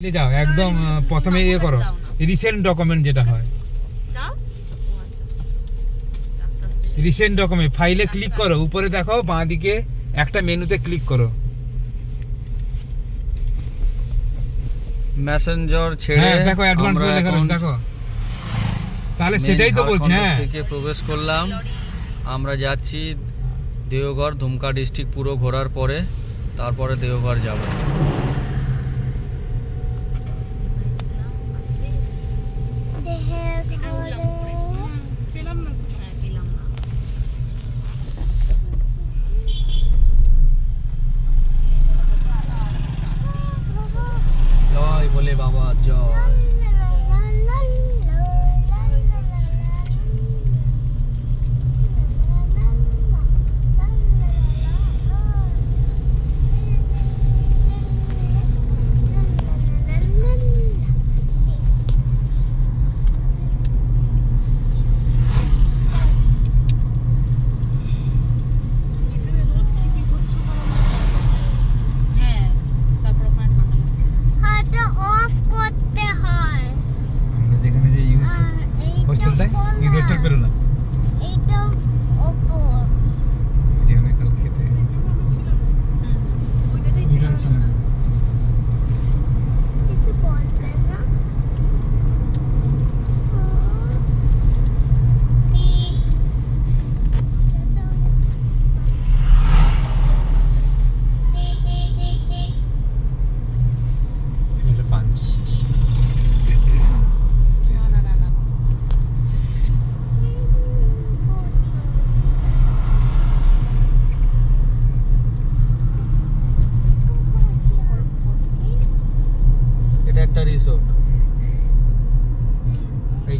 যাও একদম প্রথমে ইয়ে করো রিসেন্ট ডকুমেন্ট যেটা হয়। আচ্ছা। রিসেন্ট ডকুমেন্ট ফাইলে ক্লিক করো উপরে দেখো বাঁ দিকে একটা মেনুতে ক্লিক করো। মেসেঞ্জর ছেড়ে হ্যাঁ দেখো অ্যাডভান্স বলে লেখা দেখো। তাহলে সেটাই তো বলছি হ্যাঁ। থেকে প্রবেশ করলাম। আমরা যাচ্ছি দেওঘর ধুমকা ডিস্ট্রিক্ট পুরো ঘোরার পরে তারপরে দেওঘর যাব এটা উঠলাম উপরে। পেলাম না তো হ্যাঁ পেলাম না জয় বলে বাবা জয়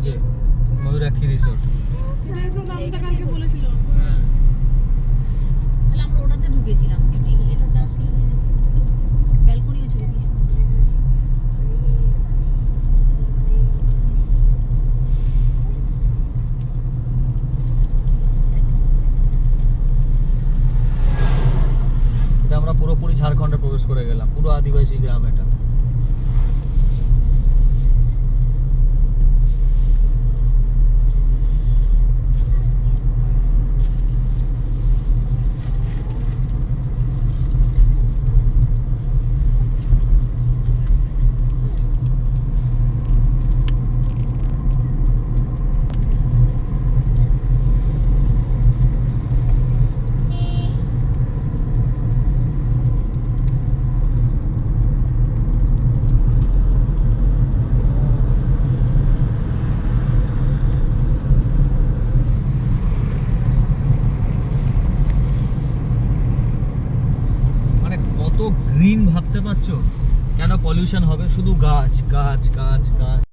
যে ময়ূরাক্ষী রিসোর্ট তাহলে আমরা ওটাতে ঢুকেছিলাম এ- এটাতে আসলে ব্যালকনিও ছিল কি আমরা পুরোপুরি ঝাড়খণ্ডে প্রবেশ করে গেলাম পুরো আদিবাসী গ্রাম এটা। কত গ্রিন ভাবতে পারছ? কেন পলিউশন হবে? শুধু গাছ গাছ গাছ গাছ।